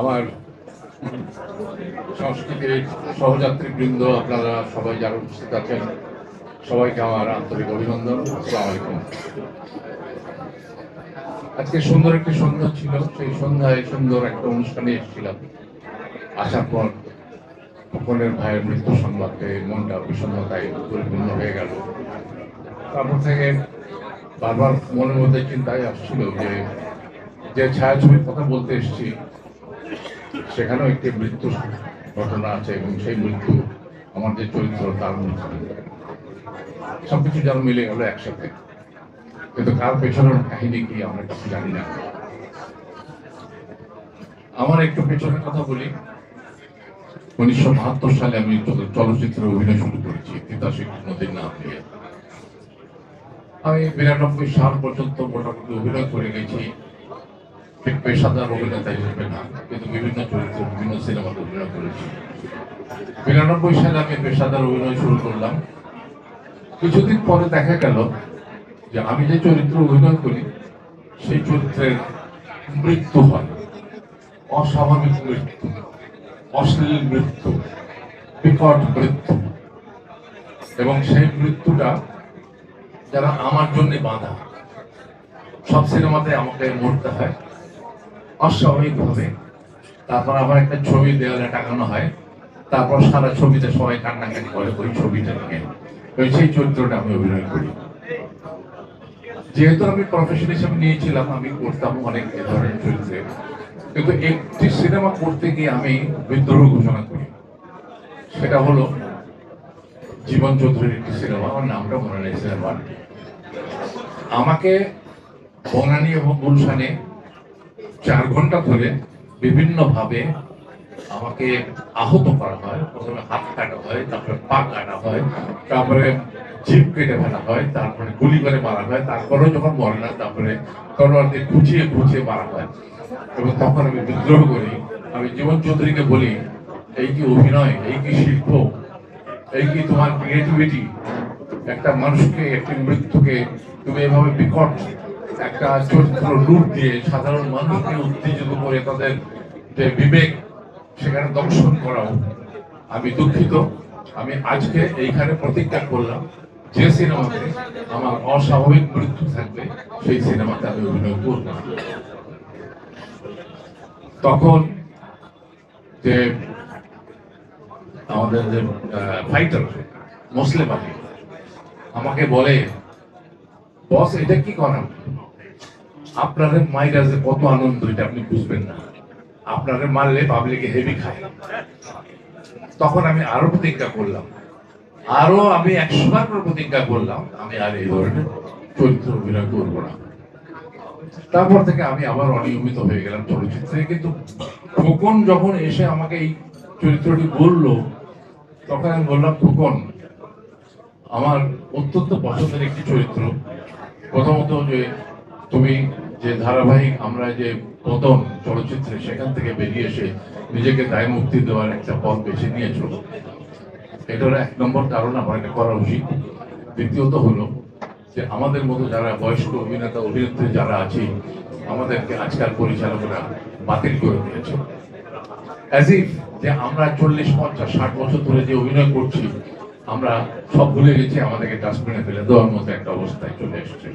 আমার সংস্কৃতির সহযাত্রী বৃন্দ আপনারা সবাই যারা উপস্থিত আছেন, সবাইকে আমার আন্তরিক অভিনন্দন। আসসালামু আলাইকুম। আজকে সুন্দর একটি সন্ধ্যা ছিল। সেই সন্ধ্যায় সুন্দর একটা অনুষ্ঠানে এসেছিলাম। আসার পর খোকনের ভাইয়ের মৃত্যু সংবাদ মনটা বিষণ্ণতায় পরিপূর্ণ হয়ে গেল। তারপর থেকে বারবার মনের মধ্যে চিন্তায় আসছিল যে যে ছায়াছবির কথা বলতে এসেছি সেখানেও একটি মৃত্যু ঘটনা আছে এবং সেই মৃত্যু আমার যে চরিত্র, তার সবকিছু যেন মিলে গেল একসাথে। কিন্তু কার পেছনের কাহিনী কি আমরা কিছু জানি না। আমার একটু পেছনের কথা বলি। উনিশশো বাহাত্তর সালে আমি চল- চলচ্চিত্রে অভিনয় শুরু করেছি তিতাসিক নদীর নাম নিয়ে। আমি বিরানব্বই সাল পর্যন্ত মোটামুটি অভিনয় করে গেছি। ঠিক পেশাদার অভিনেতা হিসেবে না। কিন্তু বিভিন্ন চরিত্রে, বিভিন্ন সিনেমাতে অভিনয় করেছি। বিরানব্বই সালে আমি পেশাদার অভিনয় শুরু করলাম। কিছুদিন পরে দেখা গেল যে আমি যে চরিত্র অভিনয় করি, সেই চরিত্রের মৃত্যু হয়। অস্বাভাবিক মৃত্যু, অশ্লীল মৃত্যু, বিকট মৃত্যু। এবং সেই মৃত্যুটা যারা আমার জন্য বাঁধা, সব সিনেমাতে আমাকে মরতে হয়। অস্বাভাবিকভাবে। তারপর আবার একটা ছবি দেওয়ালে টাঙানো হয়। তারপর সারা ছবিতে সবাই কান্নাকাটি করে, ওই ছবিটা নিয়ে ওই সেই চরিত্রটা আমি অভিনয় করি। যেহেতু আমি প্রফেশন হিসেবে নিয়েছিলাম, আমি করতাম অনেক ধরনের চরিত্রে। কিন্তু একটি সিনেমা করতে গিয়ে আমি বিদ্রোহ ঘোষণা করি। সেটা হলো জীবন চৌধুরীর একটি সিনেমা। আমার নামটা মনে নেই সিনেমার। আমাকে বনানী এবং গুলশানে চার ঘণ্টা ধরে বিভিন্ন ভাবে আমাকে আহত করা হয়। প্রথমে হাত কাটা হয়, তারপরে পা কাটা হয়, তারপরে জিভ কেটে ফেলা হয়, তারপরে গুলি করে মারা হয়, তারপরেও যখন মরে না, তারপরে তরোয়ার দিয়ে খুঁচিয়ে খুঁচিয়ে মারা হয়। এবং তখন আমি বিদ্রোহ করি। আমি জীবন চৌধুরীকে বলি, এই কি অভিনয়? এই কি শিল্প? এই কি তোমার ক্রিয়েটিভিটি একটা মানুষকে, একটি মৃত্যুকে তুমি এভাবে বিকট একটা চরিত্র রূপ দিয়ে সাধারণ মানুষকে উত্তেজিত করে তাদের যে বিবেক, সেখানে দংশন করাও আমি দুঃখিত। আমি আজকে এইখানে প্রতিজ্ঞা করলাম, যে সিনেমাতে আমার অস্বাভাবিক মৃত্যু থাকবে, সেই সিনেমাতে আমি অভিনয় করব তখন যে আমাদের যে ফাইটার মুসলিম আলী, আমাকে বলে, বস, এটা কি করেন আপনাদের মাইরা যে কত আনন্দ, এটা আপনি বুঝবেন না। আপনাদের মারলে পাবলিকে হেভি খায়। তখন আমি আরও প্রতিজ্ঞা করলাম। আরও আমি একশো বার প্রতিজ্ঞা করলাম, আমি আর এই ধরনের চরিত্র অভিনয় করব না। তারপর থেকে আমি আবার অনিয়মিত হয়ে গেলাম চলচ্চিত্রে, কিন্তু খোকন যখন এসে আমাকে এই চরিত্রটি বলল, তখন আমি বললাম, খোকন, আমার অত্যন্ত পছন্দের একটি চরিত্র। প্রথমত যে তুমি যে ধারাবাহিক আমরা যে পতন চলচ্চিত্রে সেখান থেকে বেরিয়ে এসে নিজেকে দায় মুক্তি দেওয়ার একটা পথ বেছে নিয়েছো, এটার এক নম্বর কারণ আমার এটা করা উচিত। দ্বিতীয়ত হলো যে আমাদের মতো যারা বয়স্ক অভিনেতা, অভিনেত্রী যারা আছি, আমাদেরকে আজকাল পরিচালকরা বাতিল করে দিয়েছে। যে আমরা চল্লিশ, পঞ্চাশ, ষাট বছর ধরে যে অভিনয় করছি, আমরা সব ভুলে গেছি, আমাদেরকে ডাস্টবিনে ফেলে দেওয়ার মতো একটা অবস্থায় চলে এসেছে।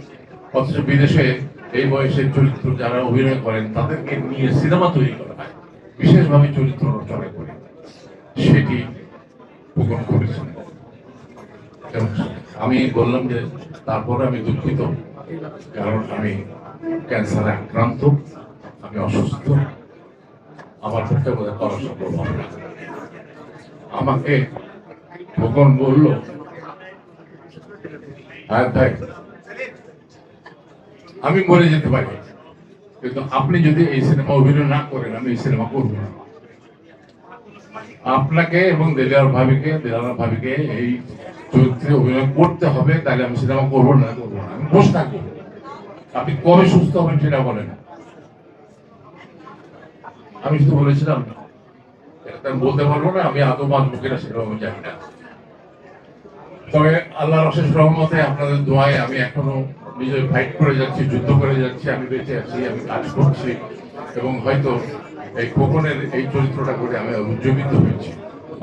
অথচ বিদেশে এই বয়সের চরিত্র যারা অভিনয় করেন, তাদেরকে নিয়ে সিনেমা তৈরি করা হয়। বিশেষভাবে চরিত্র রচনা করে। সেটি প্রকট করেছেন। আমি বললাম যে, তারপরে আমি দুঃখিত, কারণ আমি ক্যান্সারে আক্রান্ত, আমি অসুস্থ। আমার পক্ষে বোধহয় করা সম্ভব হবে আমাকে খোকন বলল হ্যাঁ ভাই আমি মরে যেতে পারি। কিন্তু আপনি যদি এই সিনেমা অভিনয় না করেন, আমি এই সিনেমা করব না। আপনাকে এবং দেলিয়ার ভাবিকে দেলার ভাবিকে এই চরিত্রে অভিনয় করতে হবে, তাহলে আমি সিনেমা করব না করব না। আমি বসে থাকব। আপনি কবে সুস্থ হবেন সেটা বলেন। আমি শুধু বলেছিলাম বলতে পারব না, আমি আদৌ বাঁচবো কিনা সেটাও আমি জানি না। তবে আল্লাহর অশেষ রহমতে আপনাদের দোয়ায় আমি এখনও নিজে ফাইট করে যাচ্ছি, যুদ্ধ করে যাচ্ছি, আমি বেঁচে আছি, আমি কাজ করছি। এবং হয়তো এই খোকনের এই চরিত্রটা করে আমি উজ্জীবিত হয়েছি।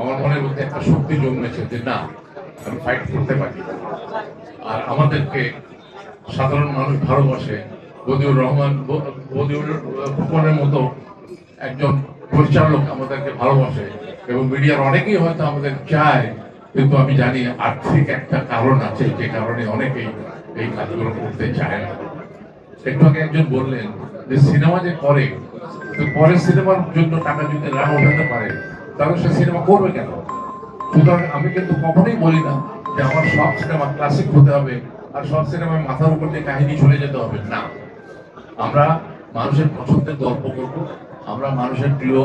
আমার মনের মধ্যে একটা শক্তি জন্মেছে যে না, আমি ফাইট করতে পারি। আর আমাদেরকে সাধারণ মানুষ ভালোবাসে। বদিউর রহমান বদিউর খোকনের মতো একজন পরিচালক আমাদেরকে ভালোবাসে। এবং মিডিয়ার অনেকেই হয়তো আমাদের চায়, কিন্তু আমি জানি আর্থিক একটা কারণ আছে, যে কারণে অনেকেই এই কাজগুলো করতে চায় না। একটু আগে একজন বললেন যে সিনেমা যে করে পরে সিনেমার জন্য টাকা যদি না ওঠাতে পারে, তাহলে সে সিনেমা করবে কেন? সুতরাং আমি কিন্তু কখনোই বলি না যে আমার সব সিনেমা ক্লাসিক হতে হবে আর সব সিনেমায় মাথার উপর দিয়ে কাহিনী চলে যেতে হবে। না। আমরা মানুষের পছন্দের গল্প করব, আমরা মানুষের প্রিয়,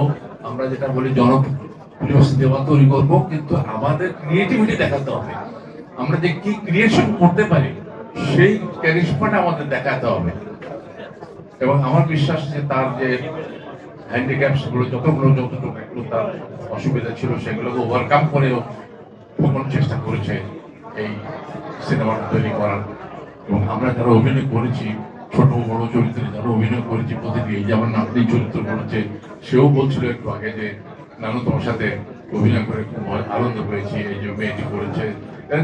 আমরা যেটা বলি জনপ্রিয় সিনেমা তৈরি করব, কিন্তু আমাদের ক্রিয়েটিভিটি দেখাতে হবে। আমরা যে কি ক্রিয়েশন করতে পারি সেই ক্যারিশমাটা আমাদের দেখাতে হবে। এবং আমার বিশ্বাস যে তার যে হ্যান্ডিক্যাপসগুলো যতগুলো যতটুকু একটু তার অসুবিধা ছিল, সেগুলোকে ওভারকাম করেও ভ্রমণ চেষ্টা করেছে এই সিনেমাটা তৈরি করার। এবং আমরা যারা অভিনয় করেছি, ছোট, বড় চরিত্রে যারা অভিনয় করেছি প্রতিটি যেমন নাতনি চরিত্র করেছে, সেও বলছিল একটু আগে যে, নানু, তোমার সাথে অভিনয় করে খুব আনন্দ পেয়েছি, এই যে মেয়েটি করেছে।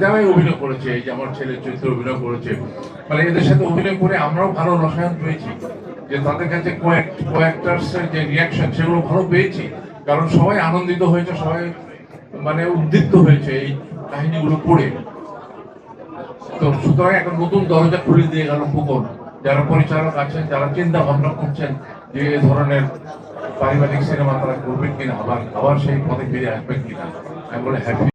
যারাই অভিনয় করেছে, এই যে আমার ছেলের চরিত্রে অভিনয় করেছে। মানে এদের সাথে অভিনয় করে আমরাও ভালো রসায়ন পেয়েছি। যে তাদের কাছে কোয়াক্টার্সের যে রিয়াকশন সেগুলো ভালো পেয়েছি। কারণ সবাই আনন্দিত হয়েছে, সবাই মানে উদ্দীপ্ত হয়েছে এই কাহিনীগুলো পড়ে। তো সুতরাং একটা নতুন দরজা খুলে দিয়ে গেল ফুকন যারা পরিচালক আছেন, যারা চিন্তা ভাবনা করছেন যে এ ধরনের পারিবারিক সিনেমা তারা করবেন কিনা, আবার আবার সেই পদে ফিরে আসবেন কিনা, আমি বলে হ্যাপি